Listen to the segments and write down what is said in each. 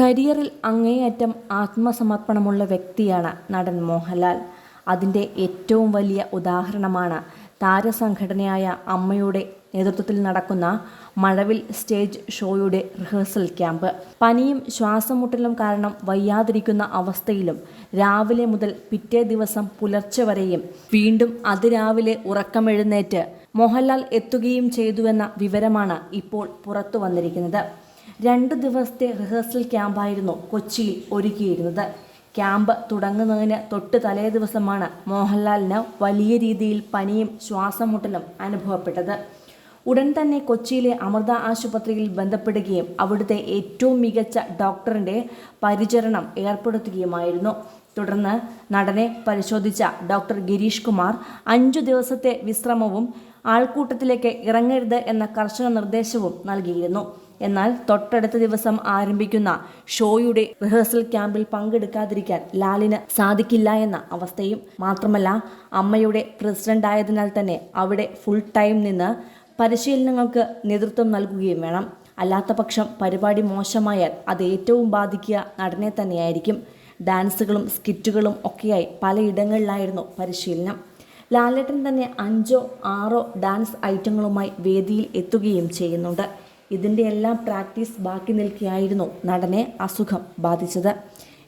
കരിയറിൽ അങ്ങേയറ്റം ആത്മസമർപ്പണമുള്ള വ്യക്തിയാണ് നടൻ മോഹൻലാൽ. അതിന്റെ ഏറ്റവും വലിയ ഉദാഹരണമാണ് താരസംഘടനയായ അമ്മയുടെ നേതൃത്വത്തിൽ നടക്കുന്ന മഴവിൽ സ്റ്റേജ് ഷോയുടെ റിഹേഴ്സൽ ക്യാമ്പ്. പനിയും ശ്വാസമുട്ടലും കാരണം വയ്യാതിരിക്കുന്ന അവസ്ഥയിലും രാവിലെ മുതൽ പിറ്റേ ദിവസം പുലർച്ചെ വരെയും വീണ്ടും അതിരാവിലെ ഉറക്കമെഴുന്നേറ്റ് മോഹൻലാൽ എത്തുകയും ചെയ്തുവെന്ന വിവരമാണ് ഇപ്പോൾ പുറത്തു വന്നിരിക്കുന്നത്. രണ്ട് ദിവസത്തെ റിഹേഴ്സൽ ക്യാമ്പായിരുന്നു കൊച്ചിയിൽ ഒരുക്കിയിരുന്നത്. ക്യാമ്പ് തുടങ്ങുന്നതിന് തൊട്ട് തലേ ദിവസമാണ് മോഹൻലാലിന് വലിയ രീതിയിൽ പനിയും ശ്വാസമുട്ടലും അനുഭവപ്പെട്ടത്. ഉടൻ തന്നെ കൊച്ചിയിലെ അമൃത ആശുപത്രിയിൽ ബന്ധപ്പെടുകയും അവിടുത്തെ ഏറ്റവും മികച്ച ഡോക്ടറിന്റെ പരിചരണം ഏർപ്പെടുത്തുകയുമായിരുന്നു. തുടർന്ന് നടനെ പരിശോധിച്ച ഡോക്ടർ ഗിരീഷ് കുമാർ അഞ്ചു ദിവസത്തെ വിശ്രമവും ആൾക്കൂട്ടത്തിലേക്ക് ഇറങ്ങരുത് എന്ന കർശന നിർദ്ദേശവും നൽകിയിരുന്നു. എന്നാൽ തൊട്ടടുത്ത ദിവസം ആരംഭിക്കുന്ന ഷോയുടെ റിഹേഴ്സൽ ക്യാമ്പിൽ പങ്കെടുക്കാതിരിക്കാൻ ലാലിന് സാധിക്കില്ല എന്ന അവസ്ഥയും മാത്രമല്ല അമ്മയുടെ പ്രസിഡന്റായതിനാൽ തന്നെ അവിടെ ഫുൾ ടൈം നിന്ന് പരിശീലനങ്ങൾക്ക് നേതൃത്വം നൽകുകയും വേണം. അല്ലാത്ത പക്ഷം പരിപാടി മോശമായാൽ അത് ഏറ്റവും ബാധിക്കുക നടനെ തന്നെയായിരിക്കും. ഡാൻസുകളും സ്കിറ്റുകളും ഒക്കെയായി പലയിടങ്ങളിലായിരുന്നു പരിശീലനം. ലാലേട്ടൻ തന്നെ അഞ്ചോ ആറോ ഡാൻസ് ഐറ്റങ്ങളുമായി വേദിയിൽ എത്തുകയും ചെയ്യുന്നുണ്ട്. ഇതിന്റെ എല്ലാം പ്രാക്ടീസ് ബാക്കി നിൽക്കുകയായിരുന്നു നടനെ അസുഖം ബാധിച്ചത്.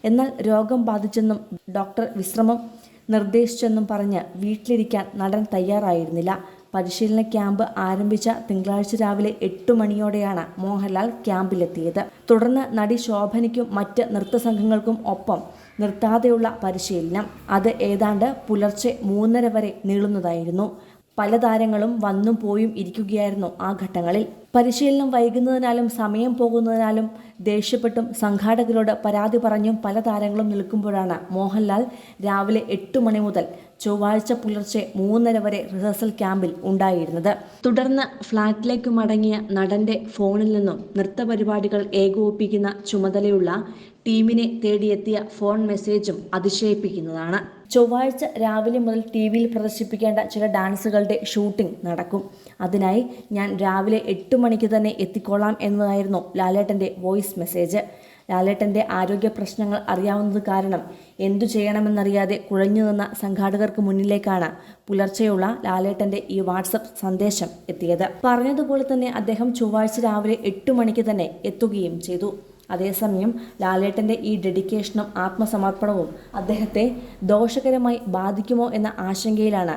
എന്നാൽ രോഗം ബാധിച്ചെന്നും ഡോക്ടർ വിശ്രമം നിർദ്ദേശിച്ചെന്നും പറഞ്ഞ് വീട്ടിലിരിക്കാൻ നടൻ തയ്യാറായിരുന്നില്ല. പരിശീലന ക്യാമ്പ് ആരംഭിച്ച തിങ്കളാഴ്ച രാവിലെ എട്ട് മണിയോടെയാണ് മോഹൻലാൽ ക്യാമ്പിലെത്തിയത്. തുടർന്ന് നടി ശോഭനയ്ക്കും മറ്റ് നൃത്തസംഘങ്ങൾക്കും ഒപ്പം നിർത്താതെയുള്ള പരിശീലനം. അത് ഏതാണ്ട് പുലർച്ചെ മൂന്നര വരെ നീളുന്നതായിരുന്നു. പല താരങ്ങളും വന്നും പോയും ഇരിക്കുകയായിരുന്നു ആ ഘട്ടങ്ങളിൽ. പരിശീലനം വൈകുന്നതിനാലും സമയം പോകുന്നതിനാലും ദേഷ്യപ്പെട്ടും സംഘാടകരോട് പരാതി പറഞ്ഞും പല താരങ്ങളും നിൽക്കുമ്പോഴാണ് മോഹൻലാൽ രാവിലെ എട്ട് മണി മുതൽ ചൊവ്വാഴ്ച പുലർച്ചെ മൂന്നര വരെ റിഹേഴ്സൽ ക്യാമ്പിൽ ഉണ്ടായിരുന്നത്. തുടർന്ന് ഫ്ളാറ്റിലേക്ക് മടങ്ങിയ നടന്റെ ഫോണിൽ നിന്നും നൃത്തപരിപാടികൾ ഏകോപിപ്പിക്കുന്ന ചുമതലയുള്ള ടീമിനെ തേടിയെത്തിയ ഫോൺ മെസ്സേജും അതിശയിപ്പിക്കുന്നതാണ്. ചൊവ്വാഴ്ച രാവിലെ മുതൽ ടി വിയിൽ പ്രദർശിപ്പിക്കേണ്ട ചില ഡാൻസുകളുടെ ഷൂട്ടിംഗ് നടക്കും. അതിനായി ഞാൻ രാവിലെ എട്ട് മണിക്ക് തന്നെ എത്തിക്കോളാം എന്നതായിരുന്നു ലാലേട്ടന്റെ വോയിസ് മെസ്സേജ്. ലാലേട്ടന്റെ ആരോഗ്യ പ്രശ്നങ്ങൾ അറിയാവുന്നത് കാരണം എന്തു ചെയ്യണമെന്നറിയാതെ കുഴഞ്ഞു നിന്ന സംഘാടകർക്ക് മുന്നിലേക്കാണ് പുലർച്ചെയുള്ള ലാലേട്ടന്റെ ഈ വാട്സപ്പ് സന്ദേശം എത്തിയത്. പറഞ്ഞതുപോലെ തന്നെ അദ്ദേഹം ചൊവ്വാഴ്ച രാവിലെ എട്ട് മണിക്ക് തന്നെ എത്തുകയും ചെയ്തു. അതേസമയം ലാലേട്ടന്റെ ഈ ഡെഡിക്കേഷനും ആത്മസമർപ്പണവും അദ്ദേഹത്തെ ദോഷകരമായി ബാധിക്കുമോ എന്ന ആശങ്കയിലാണ്